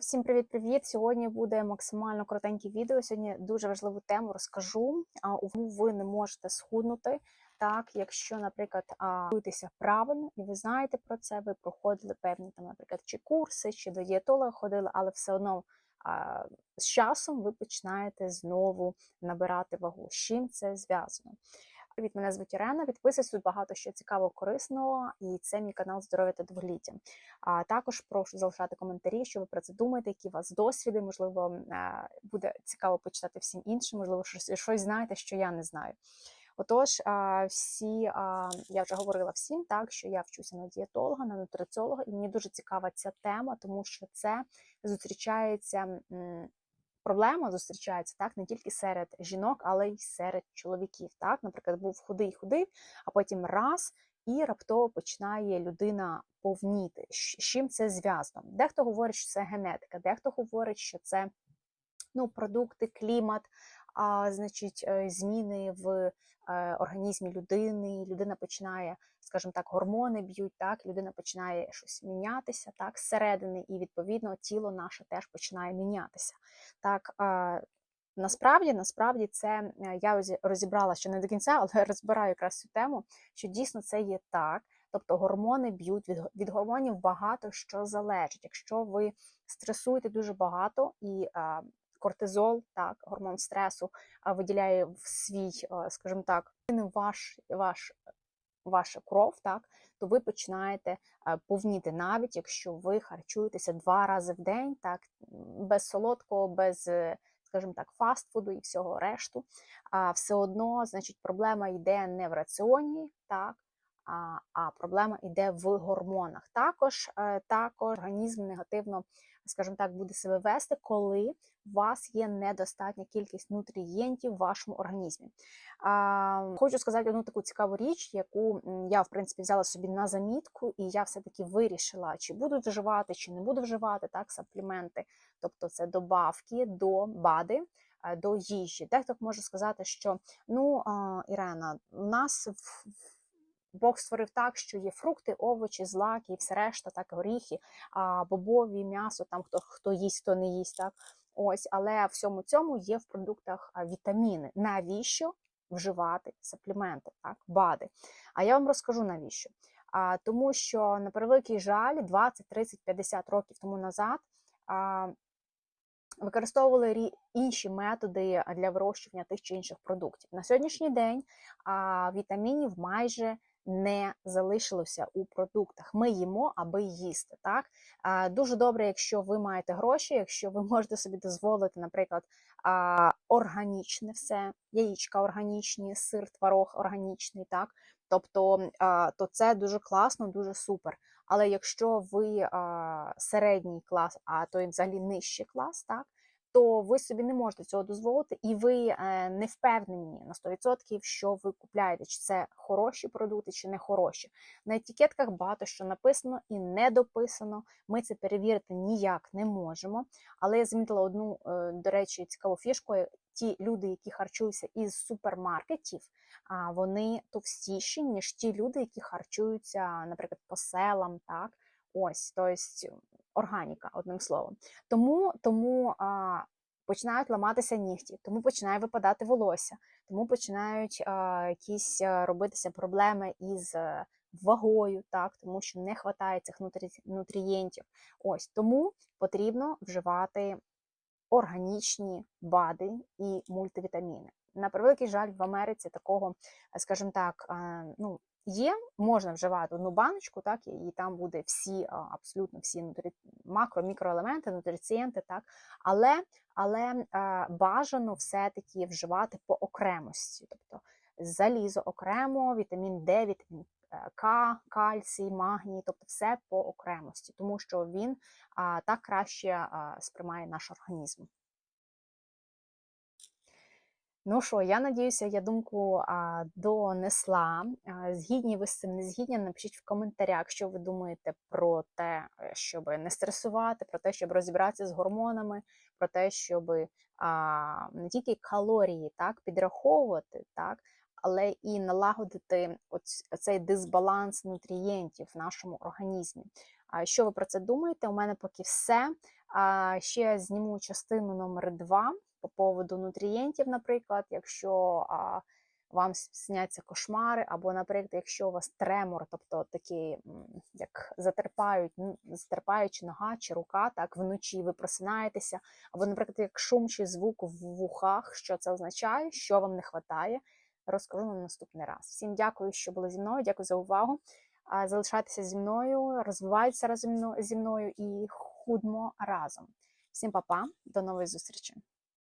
Всім привіт-привіт! Сьогодні буде максимально коротеньке відео. Сьогодні дуже важливу тему розкажу. Ви не можете схуднути. Так, якщо, наприклад, готуєтеся правильно, і ви знаєте про це, ви проходили певні там, наприклад, чи курси, чи до дієтолога ходили, але все одно з часом ви починаєте знову набирати вагу. З чим це зв'язано? Привіт, мене звуть Ірена. Підписуйтесь, тут багато що цікавого, корисного, і це мій канал здоров'я та довголіття. А також прошу залишати коментарі, що ви про це думаєте, які у вас досвіди. Можливо, е, буде цікаво почитати всім іншим, можливо, щось, щось знаєте, що я не знаю. Отож, всі я вже говорила всім, так що я вчуся на дієтолога, на нутриціолога, і мені дуже цікава ця тема, тому що це зустрічається проблема зустрічається так не тільки серед жінок, але й серед чоловіків. Так, Наприклад, був худий худий, а потім раз і раптово починає людина повніти. З чим це зв'язано? Дехто говорить, що це генетика, дехто говорить, що це ну, продукти, клімат, а, значить, е, зміни в е, організмі людини. Людина починає, скажімо так, гормони б'ють, так, людина починає щось мінятися так, зсередини, і відповідно тіло наше теж починає мінятися. Так, Насправді, насправді, це е, я розібрала ще не до кінця, але розбираю якраз цю тему, що дійсно це є так. Тобто гормони б'ють від від гормонів багато що залежить. Якщо ви стресуєте дуже багато і кортизол, так, гормон стресу, виділяє в свій, скажімо так, ваш ваш. Ваша кров, так, то ви починаєте повніти, навіть якщо ви харчуєтеся два рази в день, так, без солодкого, без, скажімо так, фастфуду і всього решту. А все одно, значить, проблема йде не в раціоні, так, а проблема йде в гормонах. Також, е, також організм негативно скажімо так, буде себе вести, коли у вас є недостатня кількість нутрієнтів в вашому організмі. А, Хочу сказати одну таку цікаву річ, яку я, в принципі, взяла собі на замітку, і я все-таки вирішила, чи буду вживати, чи не буду вживати так, сапліменти, тобто це добавки до бади. Е, до їжі. Дехто може сказати, що ну, Ірена, у нас в Бог створив так, що є фрукти, овочі, злаки і все решта, так, горіхи, а, бобові, м'ясо, там хто хто їсть, хто не їсть. так. Ось, Але всьому цьому є в продуктах вітаміни. Навіщо вживати сапліменти, так, БАДи? А я вам розкажу навіщо. А, Тому що, на превеликий жаль, 20, 30, 50 років тому назад. А, Використовували інші методи для вирощування тих чи інших продуктів. На сьогоднішній день вітамінів майже не залишилося у продуктах. Ми їмо, аби їсти. Так дуже добре, якщо ви маєте гроші, якщо ви можете собі дозволити, наприклад, органічне все, яєчка органічні, сир, творог органічний, так тобто то це дуже класно, дуже супер. Але якщо ви середній клас, а то і взагалі нижчий клас, так то ви собі не можете цього дозволити, і ви е, не впевнені на 100%, що ви купляєте, чи це хороші продукти, чи не хороші. На етикетках багато що написано і не дописано. Ми це перевірити ніяк не можемо. Але я замітила одну, е, до речі, цікаву фішку. Ті люди, які харчуються із супермаркетів, вони товстіші, ніж ті люди, які харчуються, наприклад, по селам. так, Ось, тобто органіка, одним словом. Тому тому а, починають ламатися нігті, тому починає випадати волосся, тому починають а, якісь робитися проблеми із е, вагою, так, тому що не вистачає цих нутрієнтів. Ось тому потрібно вживати органічні БАДи і мультивітаміни. На превеликий жаль, в Америці такого, скажімо так, ну Є, можна вживати одну баночку, так, і там буде всі, абсолютно всі нутрі... макро, мікроелементи, нутрицієнти, так, але але бажано все-таки вживати по окремості. Тобто залізо окремо, вітамін Д, вітамін е, К, кальцій, магній, тобто все по окремості, тому що він так краще сприймає наш організм. Ну що, я надіюся, я думку а, донесла. А, згідні ви з цим не згідні, напишіть в коментарях, що ви думаєте про те, е, щоб не стресувати, про те, щоб розібратися з гормонами, про те, щоб а, не тільки калорії так, підраховувати, так, але і налагодити цей дисбаланс нутрієнтів в нашому організмі. Що ви про це думаєте? У мене поки все. Ще зніму частину номер 2 по поводу нутрієнтів, наприклад, якщо вам сняться кошмари, або, наприклад, якщо у вас тремор, тобто такі, як затерпають, м, затерпаючи нога чи рука, так вночі ви просинаєтеся, або, наприклад, як шум чи звук в вухах, що це означає, що вам не вистачає, розкажу вам наступний раз. Всім дякую, що були зі мною. Дякую за увагу. А, Залишайтеся зі мною, розвивайтеся разом зі мною і худмо разом. Всім па-па, до нової зустрічі!